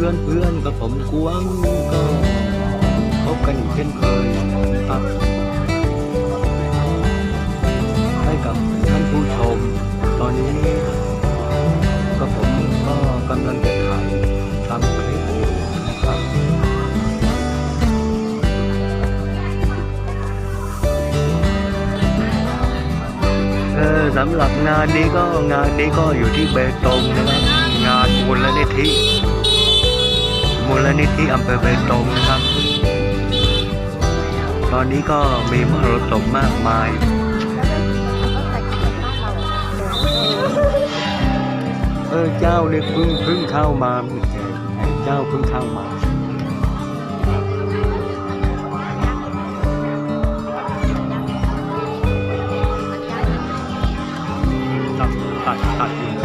พื่อนเพื่อนๆกับผมกวงก็พบกันอีกเช่นเคยครับให้กับท่านผู้ชม ตอนนี้ก็ผมก็กำลังจะถ่ายทำคลิปอยู่นะครับเออสำหรับงานนี้ก็งานนี้ก็อยู่ที่เบตงนะครับงานมูลนิธิ ลนิธิอำเภอเบตงนะครับ ตอนนี้ก็มีมรดกมากมายเออเจ้าเนี่ยเพิ่งเพิ่งเข้ามาเจ้าเพิ่งเข้ามาตัดตัดตัดอยู่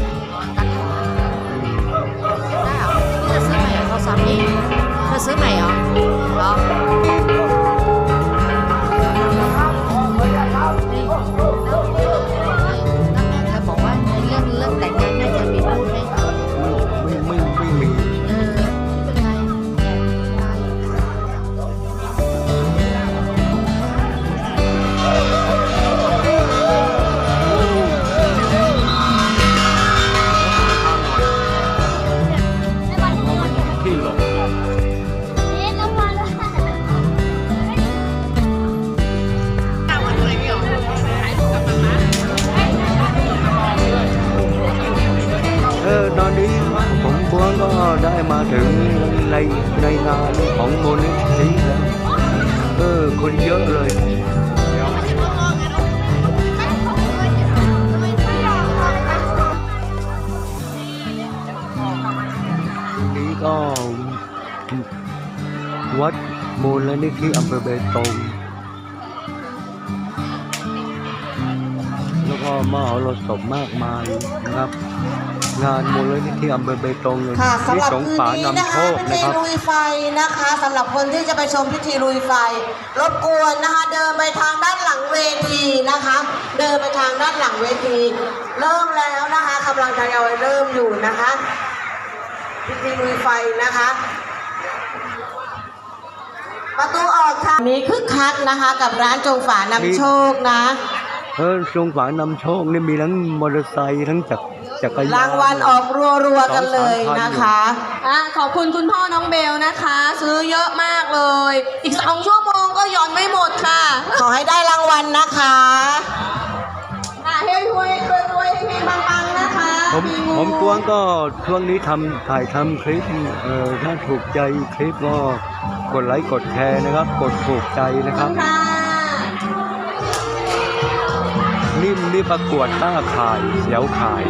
ถึงในในงานของมูลนิธิแล้วเออคนเยอะเลยนี้ก็วัดมูลนิธิอำเภอเบตงแล้วก็มหรสพมากมายนะครับ งานมูลนิธิอำเภอเบตงเลยค่ะสำที่หรับสงคืขนลานี้นำนะโชคะคพินะธีครับลุยไฟนะคะสำหรับคนที่จะไปชมพิธีลุยไฟ รบกวนนะคะเดินไปทางด้านหลังเวทีนะคะ เดินไปทางด้านหลังเวที เริ่มแล้วนะคะกำลังทยอยเริ่มอยู่นะคะ พิธีลุยไฟนะคะประตูออกทางนี้คึกคักนะคะ กับร้านจงฝานำโชคนะเออสงขลานำโชคนี่มีทั้งมอเตอร์ไซค์ทั้งจักร จักรยานรางวัลออกรัวๆกันเลยนะคะอะขอบคุณคุณพ่อน้องเบลนะคะ ซื้อเยอะมากเลย อีกสองชั่วโมงก็หย่อนไม่หมดค่ะ ขอให้ได้รางวัลนะคะอะเฮ้ยรวยรวยรวยเฮงปังๆนะคะผมงูผมกวางก็ช่วงนี้ทำถ่ายทำคลิปเออถ้าถูกใจคลิปก็กดไลค์กดแชร์นะครับ กดถูกใจนะคขอรับ นี่ประกวดต้าขายเสียวขาย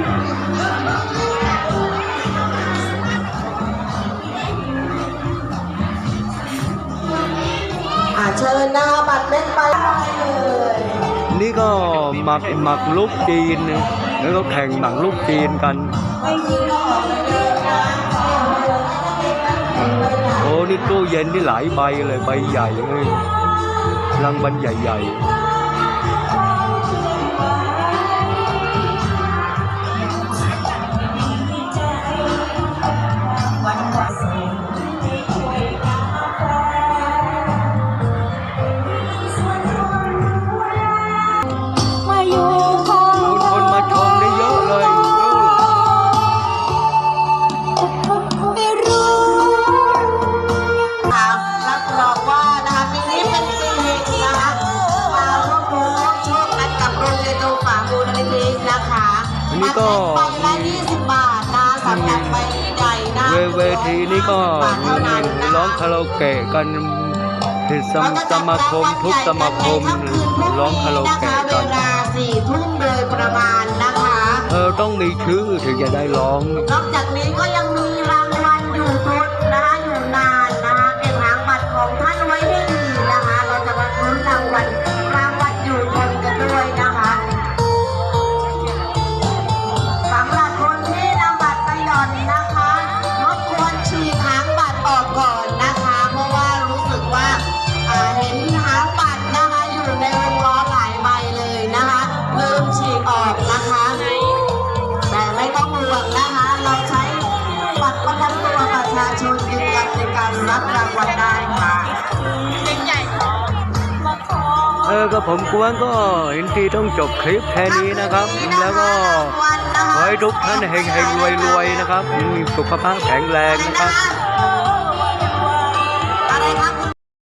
อาเชิญหน้าบัตรเล็กไปเลยนี่ก็หมักหมักลูกจีนนะแล้วก็แข่งหมักลูกจีนกันโอ้นี่ตู้เย็นนี่หลายใบเลยใบใหญ่เลยรางวัลใหญ่ม นะเวเวทีนี่ก็บาทเท่านั้นนะร้องคาราโอเกะกันสมสมาคมทุกสมาคมร้องคาราโอเกะเวกันลาสี่ทุ่มโดยประมาณนะคะเออต้องมีชื่อถึงจะได้ร้องนอกจากนี้ก็ยังมีรางวัลอยู่ทน นะคะเราใช้บัตรประจำตัวประชาชนยืนยันในการรับรางวัลได้ค่ะเออก็ผมกวนก็เห็นทีต้องจบคลิปแค่นี้นะครับ แล้วก็ขอให้ทุกท่านเฮงเฮงรวยรวยนะครับ มีสุขภาพแข็งแรงนะครับ